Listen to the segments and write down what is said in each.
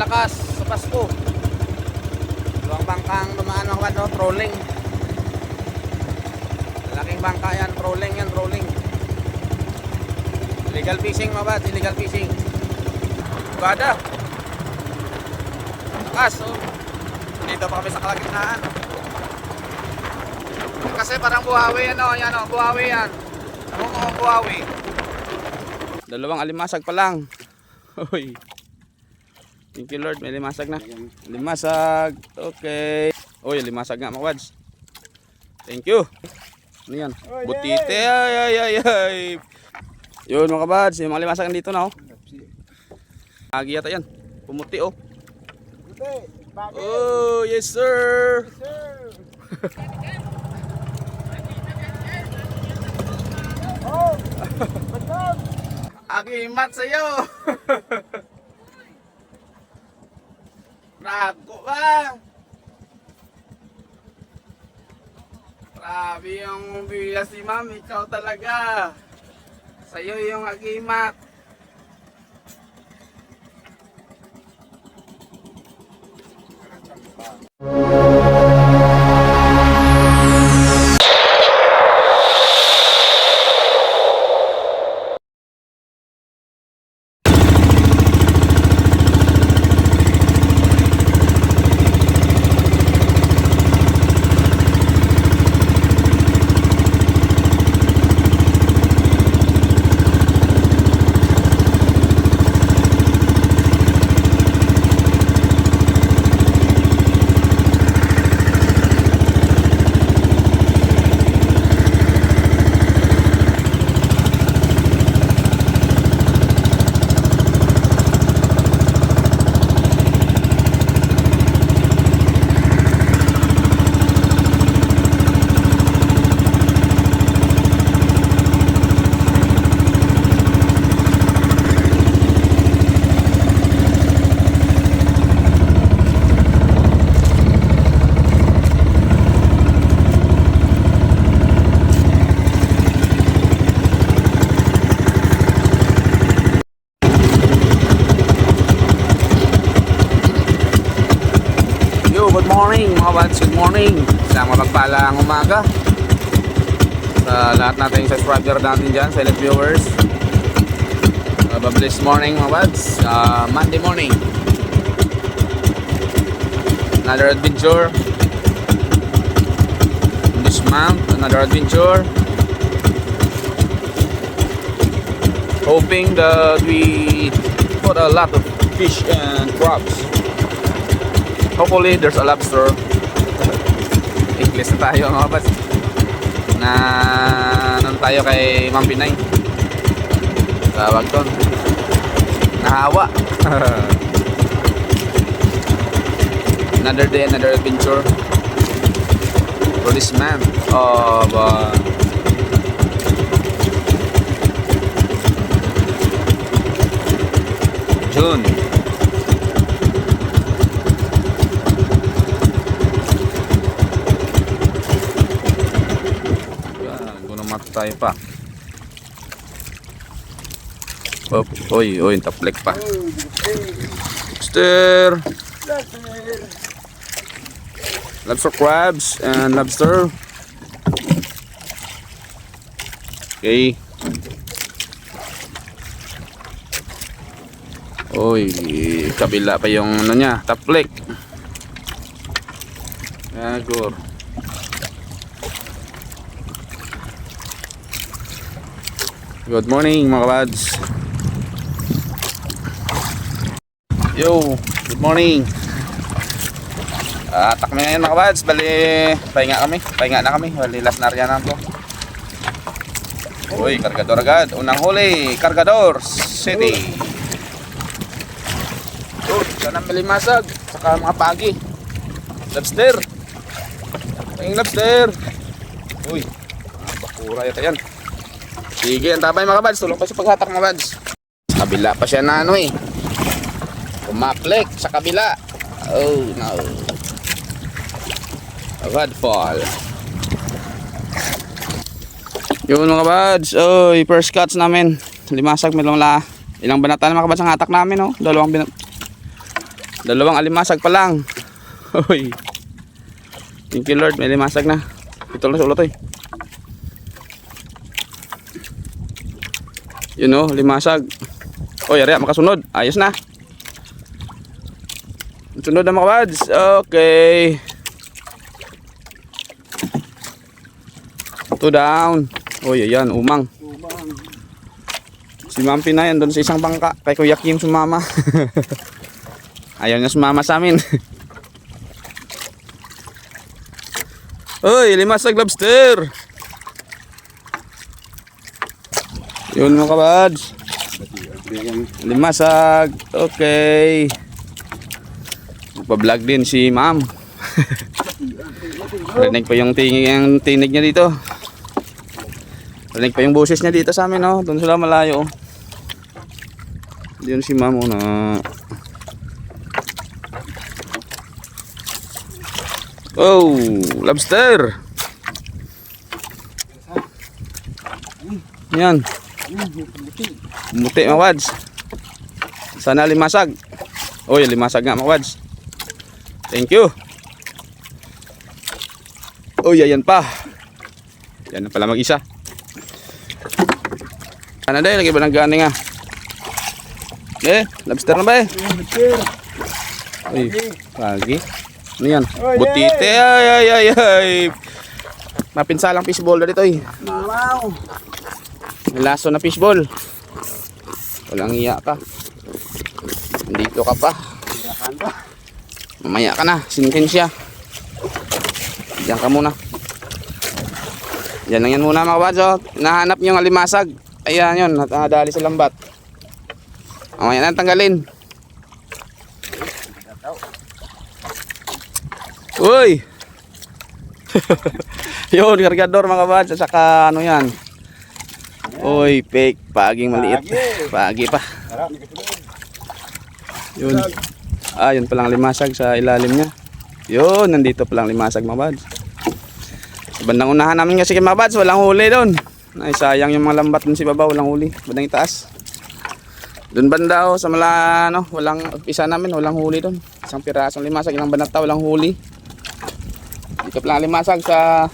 lakas sa Pasko. Dalawang bangkang dumaan mga no? trolling. Laking bangka yan, trolling yan, trolling. Illegal fishing mga kabad, illegal fishing. Bugada. Lakas, oh. Dito pa kami sa kalagitnaan. Kasi parang buhawi yan, oh. Yan, oh. Buhawi yan. Oo, buhawi. Dalawang alimasag pa lang. Uy. Thank you Lord, may limasag na. Limasag. Okay. Uy, limasag nga mga wads. Thank you. Ano yan? Butite. Ay, ay, ay, ay. Yun mga kabads, yung mga limasag dito na oh. Agi yata yan. Pumuti oh. Oh, yes sir. Agimat sa'yo. Rago ba? Grabe yung bilas si ma'am, ikaw talaga. Sa'yo yung agimat. Yo, good morning mga bads, good morning. Isang mapagpalang umaga. Sa lahat nating subscriber natin dyan, silent viewers. Uh, blessed morning mga bads. Uh, Monday morning. Another adventure. This month, another adventure. Hoping that we put a lot of fish and crabs. Hopefully, there's a lobster. English na tayo mga kabas. Na ano tayo kay Ma'am Pinay. Tawag doon. Nahawa. another day, another adventure. For this man of uh, June. Yan, matay pa. Oh, oy, oy, taplek pa. Lobster. Lobster crabs and lobster. Okay. Oy, kabila pa yung ano niya, taplek. Agor. Good morning mga kabads. Yo, good morning. Ah, atak kami ngayon mga kabads. Bali, pahinga kami. Pahinga na kami. Bali, last na rin na po. Uy, kargador agad. Unang huli, Cargador City. Oh, sana malimasag. Saka mga pagi. Lobster. Ang lobster. Uy, ah, bakura yata yan. Sige, ang tabay mga kabads. Tulong pa sa paghatak mga kabads. Sa kabila pa siya na ano eh. Kumaplek sa kabila. Oh no. A Godfall. Yun mga kabads. Oy, first cuts namin. Limasag, may la. Ilang banatan mga kabads ang hatak namin oh. Dalawang binat Dalawang alimasag pa lang. Uy. Thank you Lord, may limasag na. Ito lang sa ulo to eh. Yun oh, limasag. Oy, ari, makasunod. Ayos na. Sunod na mga kabads. Okay. Two down. Oy, ayan, umang. Si Ma'am Pinay doon sa isang bangka. Kay Kuya Kim sumama. Ayaw niya sumama sa amin. Uy, limasag lobster. Yun mga kabads. Limasag. Okay. Magpa-vlog din si ma'am. Rinig pa yung tingin, yung tinig niya dito. Rinig pa yung boses niya dito sa amin, no? Doon sila malayo. oh. Diyan si ma'am, oh, na... Oh, lobster. Yan. Muti mga wads. Sana limasag. Oy, limasag nga mga wads. Thank you. Oy, ayan pa. Yan na pala mag-isa. Ano dahil, lagi ba ng gani nga? Eh, lobster na ba eh? Uy, pagi. Ano yan? Butite, ay, ay, ay, ay. Mapinsalang fishball na dito eh. Wow. Laso na fishball. Walang iya ka. Dito ka pa. Mamaya ka na. Sintensya. Diyan ka muna. Yan lang yan muna mga kabads. Oh. Nahanap yung alimasag. Ayan yun. Nadali sa lambat. Mamaya na tanggalin. Uy! yun, kargador mga kabads. At saka ano yan. Uy, fake. Paging maliit. Pagi pa. Yun. Ah, yun palang limasag sa ilalim niya. Yun, nandito palang limasag mga bads. Sa bandang unahan namin kasi mga bads, walang huli doon. Ay, sayang yung mga lambat dun si baba, walang huli. Bandang itaas. Doon banda oh, sa mala, ano, walang, isa namin, walang huli doon. Isang pirasong limasag, ilang banata, walang huli. Dito palang limasag sa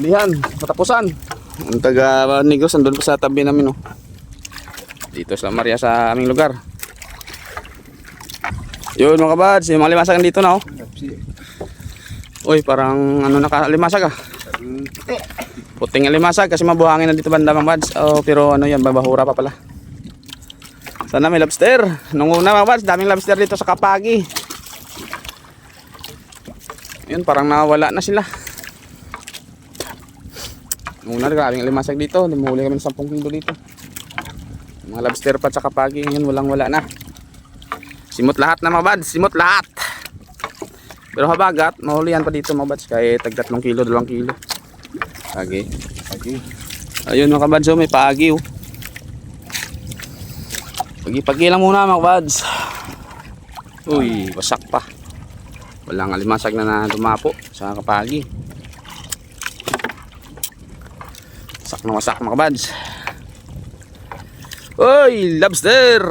Lihan, katapusan. Ang taga Negros, andun pa sa tabi namin oh. Dito sa Maria sa aming lugar. Yun mga kabads, yung mga limasag dito na oh. Uy, parang ano nakalimasag ah. Puting limasag kasi mabuhangin na dito banda mga bads. Oh, pero ano yan, babahura pa pala. Sana may lobster. Nung una mga bads, daming lobster dito sa Kapagi. Yun, parang nawala na sila. Una, grabing limasag dito. Lumuli kami ng 10 kilo dito. Mga lobster pa sa Kapagi, ngayon walang wala na. Simot lahat na mga bads, simot lahat. Pero habagat, mahulihan pa dito mga bads, kahit tag 3 kilo, 2 kilo. Pagi. Pagi. Ayun mga kabads, oh, may paagi oh. Pagi-pagi lang muna mga kabads. Uy, wasak pa. Walang alimasag na na dumapo sa kapagi. Wasak na wasak mga kabads. Uy, lobster!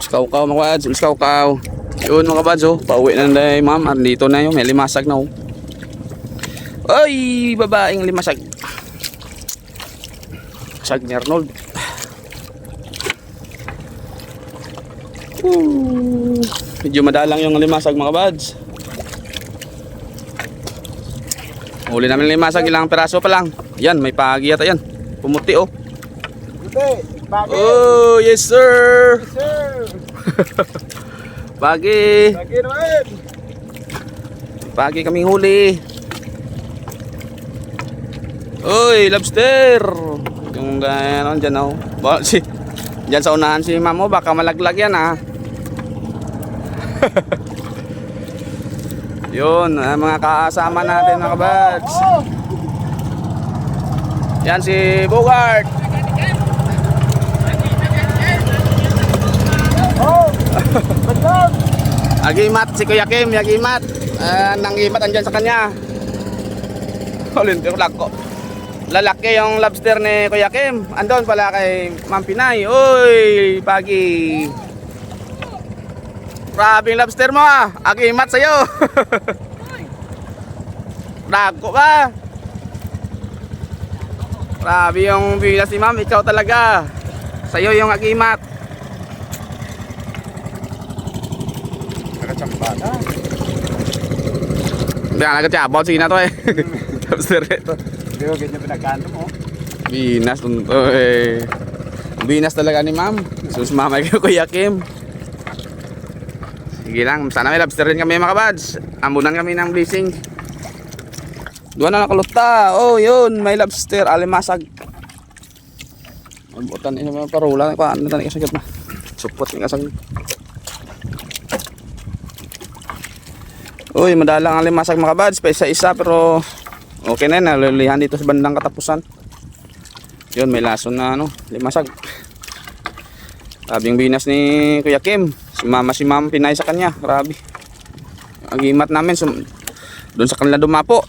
Iskaw-kaw mga kabads, iskaw-kaw. Yun mga kabads oh, pauwi na na yung ma'am. Andito na yun, may limasag na oh. Ay, babaeng limasag. Sag ni Arnold. Woo. Medyo madalang yung limasag mga kabads. Huli namin limasag, ilang peraso pa lang. Yan, may pagi yata yan. Pumuti oh. Pagi. Oh, yes sir. Sir. Pagi. Pagi naman. Pagi kaming huli. Uy, lobster. Yung gano'n dyan oh. Ba, si, dyan sa unahan si mamo, baka malaglag yan ah. Yun, ah, mga kasama natin mga kabads. Yan si Bogart. Agimat, si Kuya Kim, Agimat. Uh, nangimat andyan sa kanya. Ulin, pero lako. lalaki yung lobster ni Kuya Kim. Andon pala kay Ma'am Pinay. Uy, pagi. Grabing lobster mo ah. Agimat sa'yo. Rago ba? Grabe yung bilas ni Ma'am. Ikaw talaga. Sa'yo yung agimat. Nakachamba na. Hindi ka nagkatsabot. Sige na to eh. lobster ito. Hindi ko ganyan pinagkano mo. Binas. Eh. Binas talaga ni Ma'am. Sus mama kay Kuya Kim. Sige lang. Sana may lobster rin kami mga kabads. Ambunan kami ng blessing. Doon na nakaluta. Oh, yun. May lobster. Alimasag. Butan ini mga parula. Paano na kasagad na. Supot ni kasagad. Uy, madalang ang limasag mga kabads. Pa isa-isa pero okay na. Nalulihan dito sa bandang katapusan. Yun, may lason na ano, limasag. Grabing binas ni Kuya Kim. Sumama si Ma'am Pinay sa kanya. Grabe. Ang imat namin, sum doon sa kanila dumapo.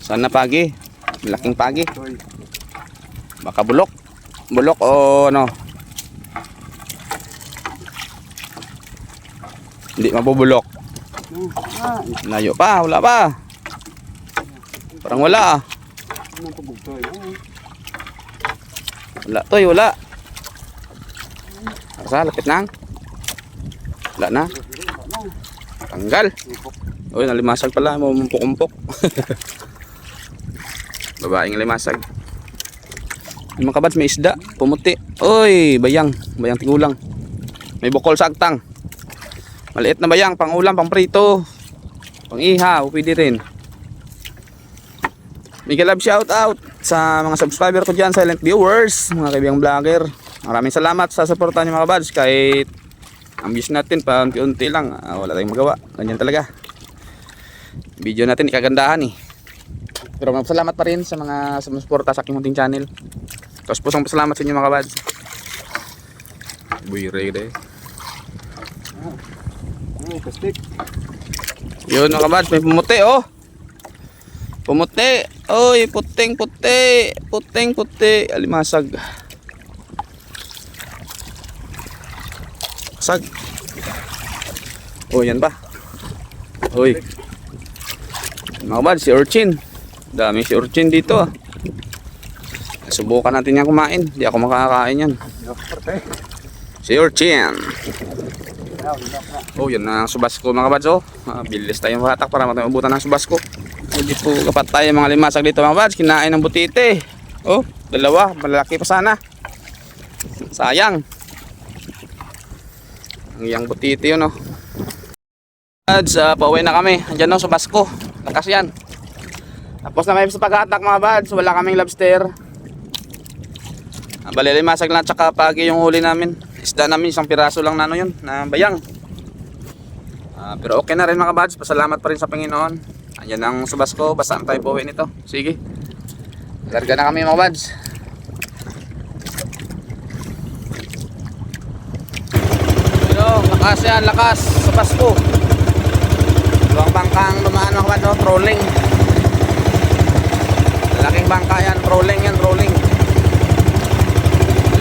Sana pagi. Malaking pagi. Baka bulok. Bulok o ano. Hindi mabubulok. Layo pa, wala pa. Parang wala ah. Wala toy, wala. Asa, lapit na. Wala na. Tanggal. Uy, nalimasag pala. Mumumpok-umpok. Babaeng limasag. Yung mga kabads, may isda. Pumuti. Uy, bayang. Bayang tigulang. May bukol sa agtang. Maliit na bayang. Pang ulam, pang prito. Pang iha. Pwede rin. Mega love shout out sa mga subscriber ko dyan, silent viewers, mga kaibigang vlogger. Maraming salamat sa suporta niyo mga buds. Kahit ang views natin pa unti-unti lang, ah, wala tayong magawa. Ganyan talaga. Video natin ikagandahan eh. Pero salamat pa rin sa mga sumusuporta sa aking munting channel. Tapos pusong pasalamat sa inyo mga buds. Buire de. Ay, kastik. Yun mga buds, may pumuti oh. Pumuti. Oy, puting puti. Puting puti. Alimasag. Sag. Oh, yan ba? Uy. Mga bad, si Urchin. Dami si Urchin dito ah. Subukan natin yan kumain. Di ako makakain yan. Si Urchin. Oh, yan na ang subasko mga bads oh. Ah, bilis tayong hatak para matamubutan ng subasko. Hindi po kapat tayo mga limasag dito mga bads. Kinain ng butite. Oh, dalawa. Malalaki pa sana. Sayang. Ang iyang butite yun oh. Bads, uh, pauwi na kami. Andiyan oh, subasko. Lakas yan. Tapos na kami sa pag-attack mga bads. Wala kaming lobster. Ah, Bali limasag lang tsaka pagi yung huli namin. Isda namin isang piraso lang na ano yun, na bayang. Ah, pero okay na rin mga bads, pasalamat pa rin sa Panginoon. Ayan ang subas ko, basta ang tayo buwi nito. Sige. Larga na kami mga bads. Pero lakas yan, lakas. Subas ko. Dalawang bangkang dumaan mga bads, oh, trolling. Malaking bangka yan, trolling yan, trolling.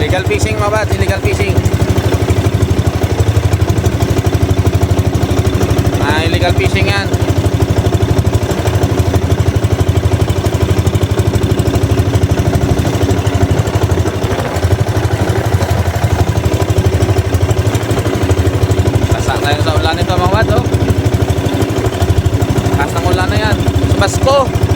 Illegal fishing mga bads, illegal fishing. Ah, illegal fishing yan. Sasaan tayo sa ulan nito mga bads, oh. Lakas ng ulan na yan. Sa Pasko.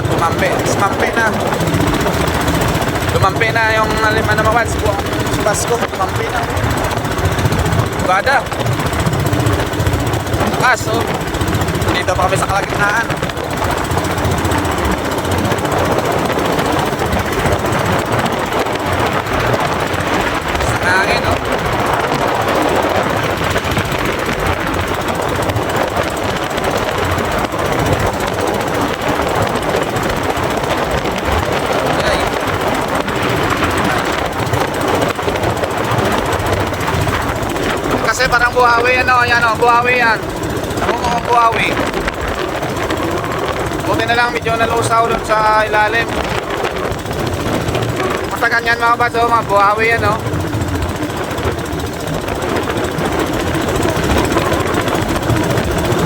Lumampi. Sumampi na. Lumampi na yung lima na mawads. Buwang sa Basko. Lumampi na. Bugada. Kaso, dito pa kami sa kalagitnaan. Sa hangin, oh. Ay. Buhawi ano, yan o, buhawi yan. Oo, buhawi. Buti na lang medyo nalusaw dun sa ilalim. Basta ganyan mga bads, oh, mga buhawi yan o.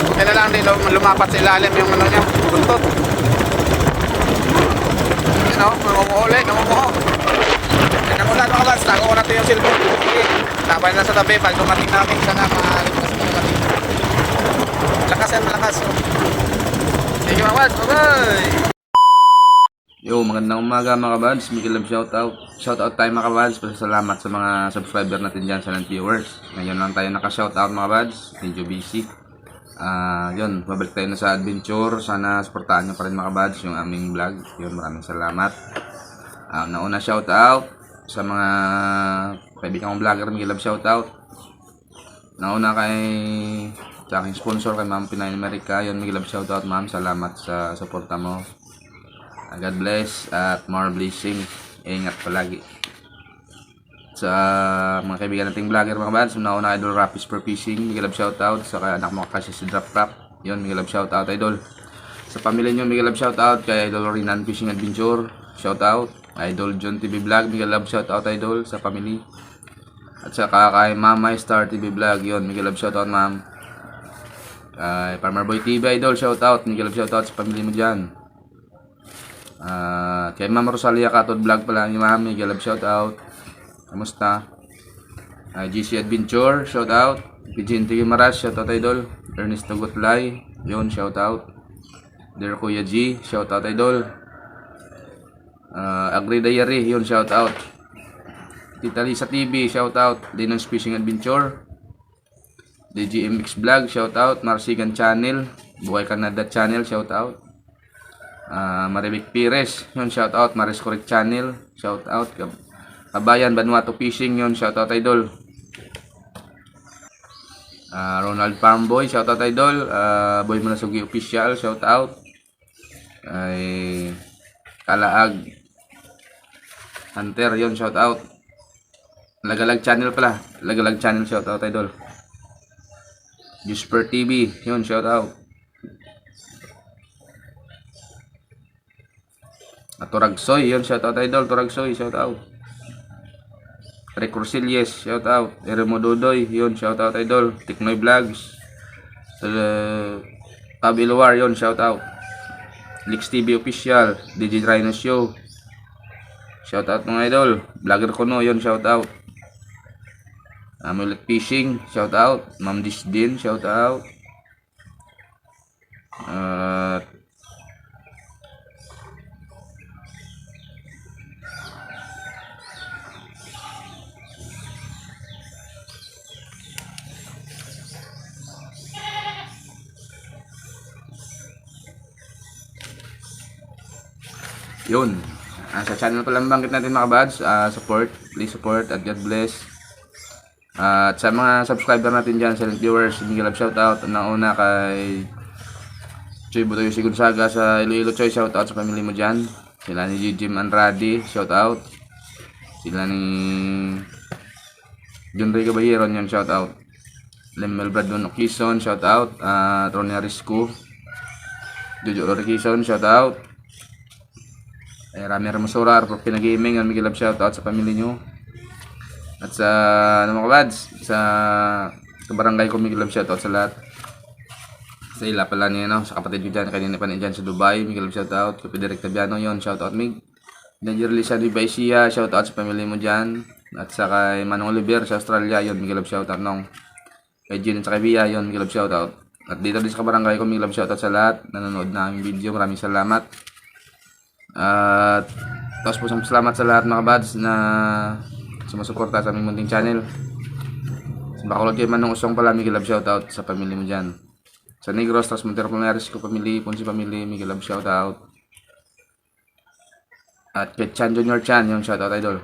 Buti na lang din lum- lumapat sa ilalim yung ano niya, buntot. Yan o, namumuhuli, namumuho. Bads, tago ko natin yung. Sige, tapay na sa tabi, pag dumating namin sana, maaligtas na natin. Lakas yan, malakas. Thank you bads, bye-bye! Yo, magandang umaga mga kabads. Love shoutout. Shoutout tayo mga kabads. Pasalamat sa mga subscriber natin dyan sa viewers. Ngayon lang tayo naka-shoutout mga kabads. Medyo busy. Ah, yun, babalik tayo na sa adventure. Sana supportahan nyo pa rin mga kabads yung aming vlog. Yun, maraming salamat. Ah, nauna shoutout sa mga kaibigan kong vlogger. Miguel Love shoutout. Nauna kay sa aking sponsor kay Ma'am Pinay America. Yun, Miguel Love shoutout ma'am. Salamat sa suporta mo. Uh, God bless at more blessing. Ingat palagi. Sa mga kaibigan nating vlogger mga bands, una-una idol Rapis for Fishing, Miguel Love shoutout. Sa kay anak mo kasi si Drop Rap. Yun, Miguel Love shoutout idol. Sa pamilya nyo, Miguel Love shoutout. Kay Idol Rinan Fishing Adventure, shoutout. Idol John TV Vlog, Miguel Love shoutout idol sa family. At saka kay Mama Star TV Vlog, yun, Miguel Love shoutout ma'am. Kay Farmer Boy TV idol, shoutout. Miguel Love shoutout sa pamilya mo dyan. Ah, kay Ma'am Rosalia Katod Vlog pala ni Ma'am, Miguel Love shoutout. Kamusta? Ah, GC Adventure, shoutout. Pigeon TV Maras, shoutout idol. Ernesto Gutlay, yun, shoutout. Dear Kuya G, shoutout idol. Ah, Agri Diary, yun, shoutout. Tita Lisa TV, shoutout. Dinons Fishing Adventure. DGMX Vlog, shoutout. Marsigan Channel, Buhay Canada Channel, shoutout. Ah, Marivic Pires, yun, shout out. Maris Correct Channel, shout out. Kab- Kabayan Vanuatu Fishing, yun, shout out idol. Ah, Ronald Farmboy, shout out idol. Ah, Boy Manasugi Official, shout out. Ay Kalaag Hunter, yun, shout out. Lagalag Channel pala. Lagalag Channel, shout out idol. Jusper TV, yun, shout out. At Turagsoy, yun, shout out idol, Turagsoy, shout out. Rick Rosilles, shout out. Eremo Dodoy, yun, shout out idol. Tiknoy Vlogs. Uh, Tab yun, shout out. Lix TV Official, DJ Rhino Show. Shout out mga idol. Vlogger ko no, yun, shout out. Amulet Fishing, shout out. Ma'am Dish din, shout out. Uh, Yun. Ah, sa channel pa lang banggit natin mga buds. Ah, support. Please support at God bless. Ah, at sa mga subscriber natin dyan, silent viewers, Miguel Love shoutout. Una-una kay Choy Butoy si Gonzaga sa Iloilo Choy, shoutout sa pamilya mo dyan. Sila ni Jim Andrade, shoutout. Sila ni John Ray Caballero, yan shoutout. Lemel Bradon Okison, shoutout. At Ronnie Arisco. Jojo Orikison, shoutout. Eh, Rami Ramasura, Arpo Pinagaming, ang Miguel shoutout sa pamilya nyo. At sa, ano mga lads, sa kabarangay ko Miguel shoutout sa lahat. Sa ila pala niya, no? sa kapatid ko dyan, kanina pa dyan sa Dubai, Miguel shoutout. Kapi Direk Tabiano yun, shoutout Mig. Danger Lisa di Baisia, shoutout sa pamilya mo dyan. At sa kay Manong Oliver sa Australia, yun, Miguel shoutout nung. Kay Jin at sa Bia, yun, Miguel shoutout. At dito din sa kabarangay ko, Miguel shoutout sa lahat. Nanonood na aming video, maraming salamat. At tapos po salamat sa lahat mga buds na sumusuporta sa aming munting channel. Sa Bacolod kay Manong Usong pala, Miguel Love shoutout sa pamilya mo dyan. Sa Negros, tapos Montero Pulmonares ko pamilya, Ponce pamilya, Miguel Love shoutout. At kay Chan Junior Chan, yung shoutout idol.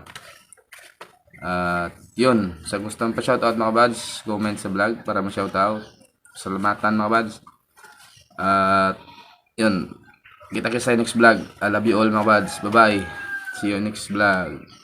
At yun, sa gusto pa shoutout mga buds, comment sa vlog para ma-shoutout. Salamatan mga buds. At yun, kita kita sa next vlog. I love you all mga buds. Bye bye. See you next vlog.